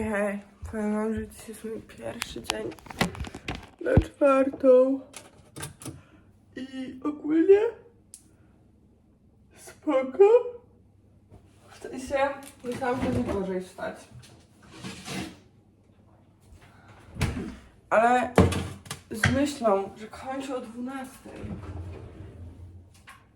Hej, hej. Powiem wam, że dzisiaj jest mój pierwszy dzień na czwartą. I ogólnie spoko. W sensie myślałam, że będzie gorzej wstać. Ale z myślą, że kończę o 12.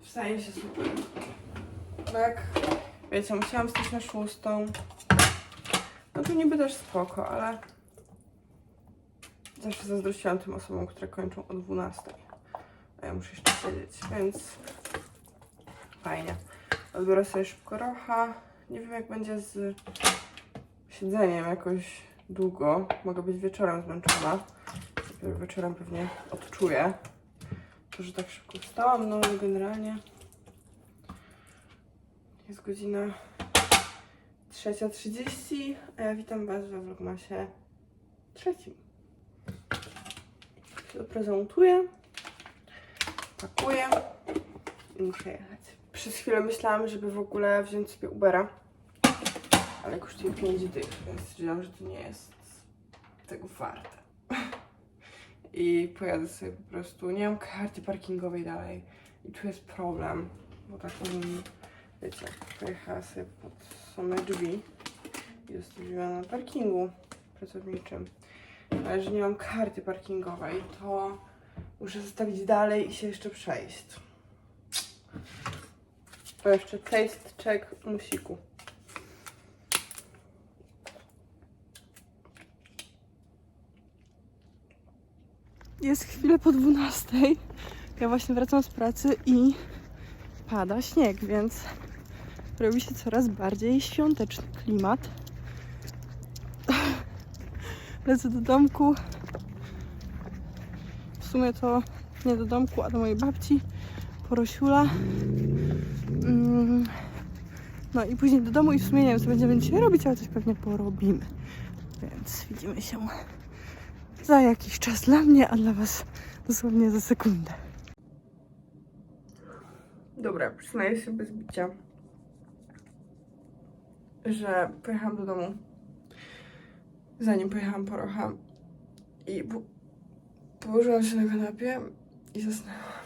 Wstaje się super. Jak, wiecie, musiałam wstać na szóstą. To niby też spoko, ale zawsze zazdrościłam tym osobom, które kończą o 12. A ja muszę jeszcze siedzieć, więc fajnie. Odbiorę sobie szybko rocha. Nie wiem jak będzie z siedzeniem jakoś długo. Mogę być wieczorem zmęczona. Dopiero wieczorem pewnie odczuję to, że tak szybko wstałam. No generalnie jest godzina 3.30, a ja witam Was we vlogmasie trzecim. Się prezentuję, pakuję i muszę jechać. Przez chwilę myślałam, żeby w ogóle wziąć sobie Ubera, ale kosztuje 5 dych, więc stwierdziłam, że to nie jest tego warte. I pojadę sobie po prostu, nie mam karty parkingowej dalej i tu jest problem, bo tak um, wiecie, pojechała sobie pod same drzwi i zostawiła na parkingu pracowniczym. Ale że nie mam karty parkingowej, to muszę zostawić dalej i się jeszcze przejść. To jeszcze taste check musiku. Jest chwilę po 12. Ja właśnie wracam z pracy i pada śnieg, więc robi się coraz bardziej świąteczny klimat. Lecę do domku. W sumie to nie do domku, a do mojej babci. Porosiula. Mm. No i później do domu i w sumie nie wiem, co będziemy dzisiaj robić, ale coś pewnie porobimy. Więc widzimy się za jakiś czas dla mnie, a dla Was dosłownie za sekundę. Dobra, przyznaję się bez bicia, że pojechałam do domu, zanim pojechałam po Rocha i po, położyłam się na kanapie i zasnęłam.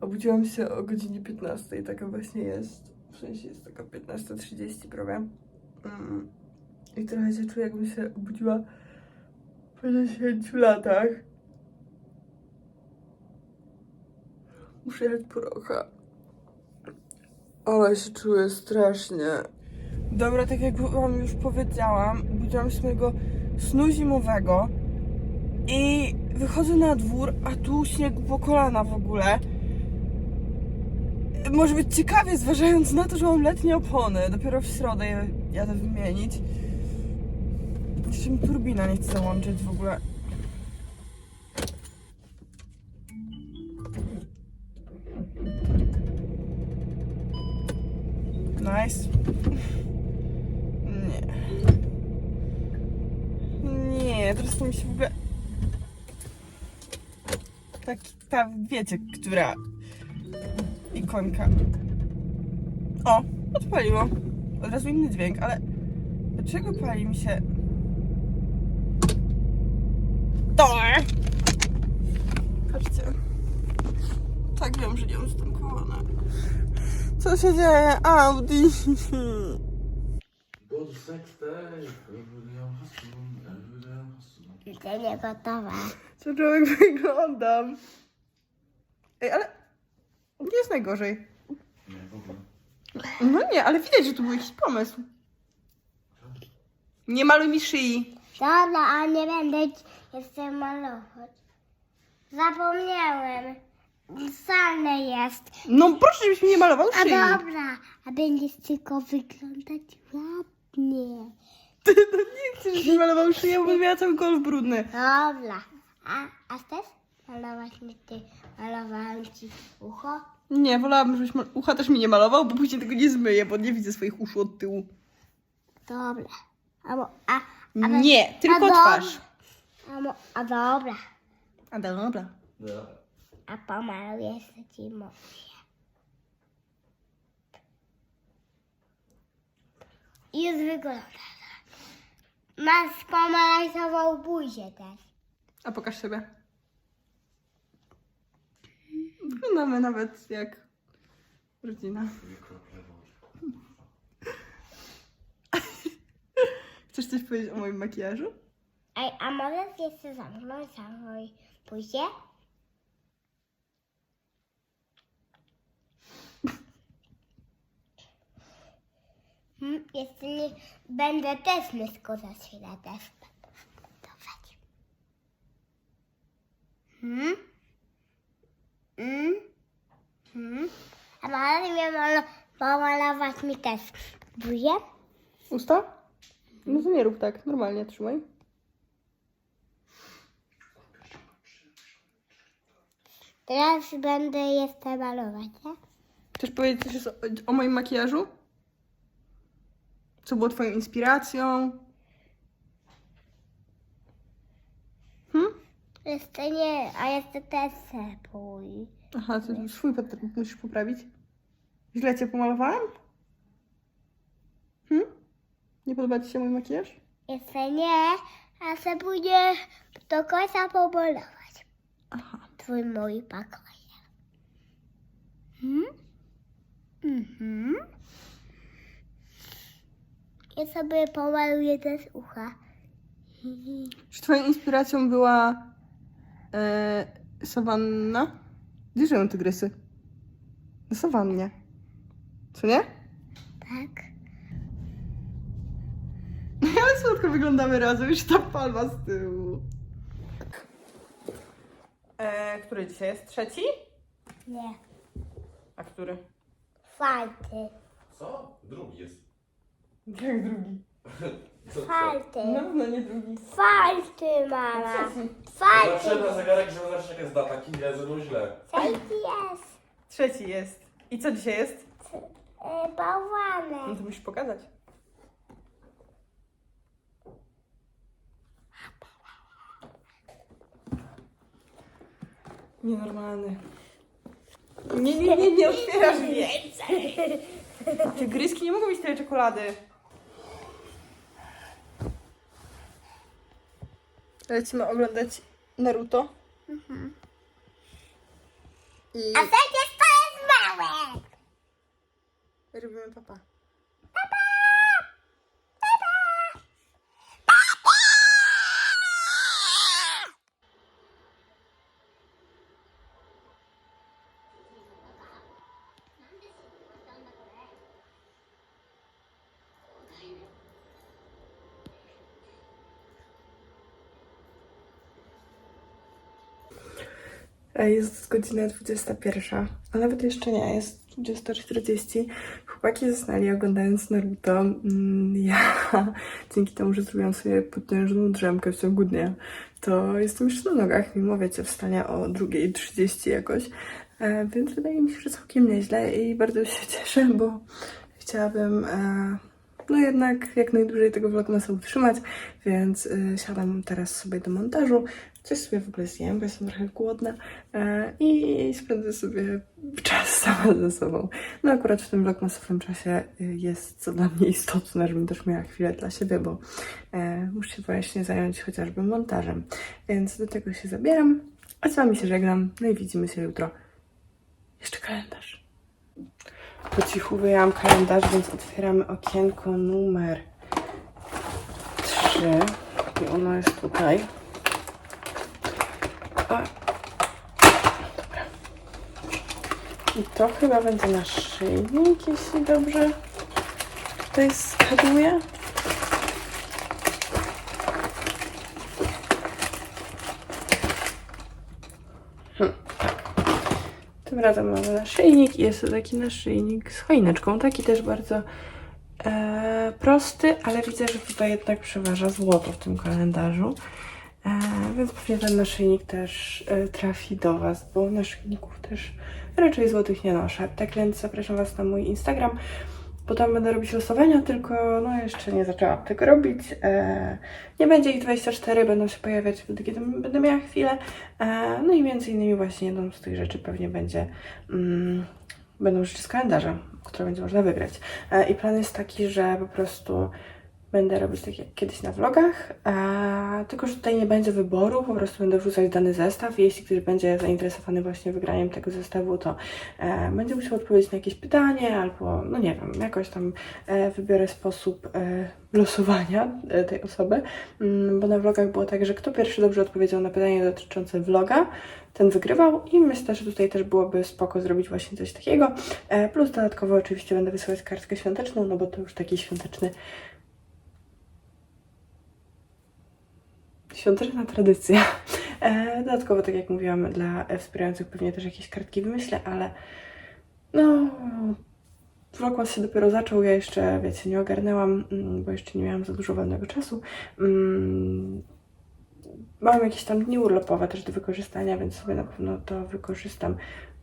Obudziłam się o godzinie 15 i taka właśnie jest, w sensie jest taka 15.30 prawie. Mm. I trochę się czuję, jakbym się obudziła po 10 latach. Muszę jechać po Rocha. Ale się czuję strasznie. Dobra, tak jak wam już powiedziałam, budziłam się mojego snu zimowego i wychodzę na dwór, a tu śniegu po kolana w ogóle. Może być ciekawie, zważając na to, że mam letnie opony. Dopiero w środę je jadę wymienić. Jeszcze mi turbina nie chce łączyć w ogóle. To mi się w ogóle... Tak, ta, wiecie, która ikonka. O, odpaliło. Od razu inny dźwięk, ale dlaczego pali mi się... To! Patrzcie. Tak wiem, że nie mam stunkowane. Co się dzieje? Audi! Go sex day. Jeszcze nie gotowa. Co człowiek wyglądam? Ej, ale nie jest najgorzej. Nie, w ogóle. No nie, ale widać, że tu był jakiś pomysł. Nie maluj mi szyi. Dobra, a nie będę jeszcze malować. Zapomniałem. Pisane jest. No proszę, żebyś mi nie malował A szyi. dobra, a będziesz tylko wyglądać ładnie. Ty no nie chcesz, żebyś malował szyję, bo miała cały golf brudny. Dobra. A, a chcesz malować mi ty? Malowałem ci ucho? Nie, wolałabym, żebyś mal- ucha też mi nie malował, bo później tego nie zmyję, bo nie widzę swoich uszu od tyłu. Dobra. A, mo- a, a, Nie, tylko dobra. twarz. A, mo- a dobra. A dobra. Ja. A pomaluję sobie ci moje. I już wygląda. Masz pomarańczową buzię też. A pokaż siebie. Wyglądamy nawet jak rodzina. Chcesz coś powiedzieć o moim makijażu? Ej, a możesz jeszcze zamknąć samą buzię? Jeśli będę też myszką za chwilę też będę. Hmm? Hmm? Hmm? A możesz mnie malo- pomalować mi też buzię? Usta? No to nie rób tak, normalnie trzymaj. Teraz będę jeszcze malować, nie? Chcesz powiedzieć coś o, o moim makijażu? Co było twoją inspiracją? Hmm? Jeszcze nie, a jeszcze też pój. Aha, to swój portret musisz poprawić. Źle cię pomalowałam? Hmm? Nie podoba ci się mój makijaż? Jeszcze nie, a se pójdę do końca pomalować. Aha. Twój mój pakoje. Hmm? Mhm. Ja sobie pomaluję też ucha. Czy twoją inspiracją była e, sawanna? Gdzie żyją tygrysy? Na sawannie. Co nie? Tak. Ale słodko wyglądamy razem, już ta palma z tyłu. E, który dzisiaj jest? Trzeci? Nie. A który? Fajty. Co? Drugi jest. Jak drugi? Co, co? Fajty. Na pewno nie drugi. Fajty, mama. Patrzę na zegarek, żeby zobaczyć jaka jest data, kim ja źle. Fajty jest. Trzeci jest. I co dzisiaj jest? E, No bałwanek. to musisz pokazać. Nienormalny. Nie, nie, nie, nie otwierasz więcej. Te gryzki nie mogą mieć tyle czekolady. Lecimy oglądać Naruto. I A przecież to jest małe. robimy papa. E, Jest godzina 21, a nawet jeszcze nie, jest 20.40. Chłopaki zasnęli oglądając Naruto. Mm, Ja dzięki temu, że zrobiłam sobie potężną drzemkę w ciągu dnia, to jestem jeszcze na nogach, mimo wiecie, wstania o 2.30 jakoś. E, Więc wydaje mi się, że całkiem nieźle i bardzo się cieszę, bo chciałabym e, no jednak jak najdłużej tego vlogmasa utrzymać, więc y, siadam teraz sobie do montażu. Coś sobie w ogóle zjem, bo jestem trochę głodna e, i spędzę sobie czas sama ze sobą. No akurat w tym vlogmasowym czasie y, jest co dla mnie istotne, żebym też miała chwilę dla siebie, bo e, muszę się właśnie zająć chociażby montażem. Więc do tego się zabieram, a z Wami się żegnam, no i widzimy się jutro. Jeszcze kalendarz. Po cichu wyjęłam kalendarz, więc otwieramy okienko numer 3. I ono jest tutaj. A. Dobra. I to chyba będzie naszyjnik, jeśli dobrze tutaj zgaduję. Tym razem mamy naszyjnik i jest to taki naszyjnik z choineczką. Taki też bardzo e, prosty, ale widzę, że tutaj jednak przeważa złoto w tym kalendarzu. E, więc pewnie ten naszyjnik też e, trafi do Was, bo naszyjników też raczej złotych nie noszę. Tak więc zapraszam Was na mój Instagram. Potem będę robić losowania, tylko no jeszcze nie zaczęłam tego robić. E, nie będzie ich 24, będą się pojawiać wtedy, kiedy będę miała chwilę. E, no i między innymi właśnie jedną z tych rzeczy pewnie będzie, mm, będą rzeczy z kalendarza, które będzie można wygrać. E, I plan jest taki, że po prostu będę robić tak jak kiedyś na vlogach, e, tylko że tutaj nie będzie wyboru, po prostu będę wrzucać dany zestaw jeśli ktoś będzie zainteresowany właśnie wygraniem tego zestawu, to e, będzie musiał odpowiedzieć na jakieś pytanie albo, no nie wiem, jakoś tam e, wybiorę sposób e, losowania e, tej osoby, mm, bo na vlogach było tak, że kto pierwszy dobrze odpowiedział na pytanie dotyczące vloga, ten wygrywał i myślę, że tutaj też byłoby spoko zrobić właśnie coś takiego. E, Plus dodatkowo oczywiście będę wysyłać kartkę świąteczną, no bo to już taki świąteczny świąteczna tradycja. E, Dodatkowo, tak jak mówiłam, dla wspierających pewnie też jakieś kartki wymyślę, ale no vlogmas się dopiero zaczął, ja jeszcze, wiecie, nie ogarnęłam, mm, bo jeszcze nie miałam za dużo wolnego czasu. Mm, Mam jakieś tam dni urlopowe też do wykorzystania, więc sobie na pewno to wykorzystam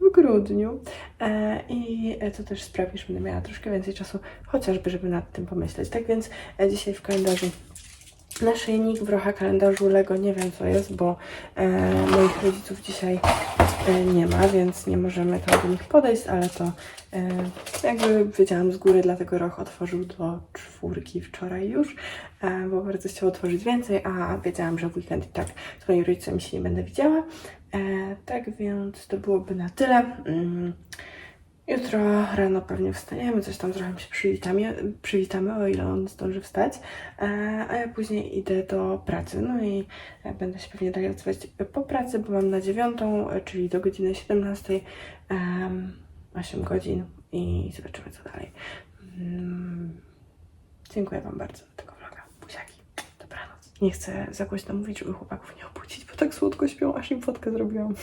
w grudniu. E, I to też sprawi, że będę miała troszkę więcej czasu, chociażby, żeby nad tym pomyśleć. Tak więc e, dzisiaj w kalendarzu naszyjnik, w rocha kalendarzu Lego, nie wiem co jest, bo e, moich rodziców dzisiaj e, nie ma, więc nie możemy tam do nich podejść, ale to e, jakby wiedziałam z góry, dlatego Roch otworzył do czwórki wczoraj już, e, bo bardzo chciał otworzyć więcej, a wiedziałam, że w weekend i tak z moimi rodzicami się nie będę widziała. E, tak więc to byłoby na tyle. Mm. Jutro rano pewnie wstaniemy, coś tam trochę się przywitamy, przywitamy o ile on zdąży wstać, e, a ja później idę do pracy. No i e, będę się pewnie dalej odzywać po pracy, bo mam na dziewiątą, e, czyli do godziny 17, em, 8 godzin i zobaczymy co dalej. Mm, Dziękuję Wam bardzo za tego vloga. Buziaki. Dobranoc. Nie chcę za głośno mówić, żeby chłopaków nie obudzić, bo tak słodko śpią, aż im fotkę zrobiłam.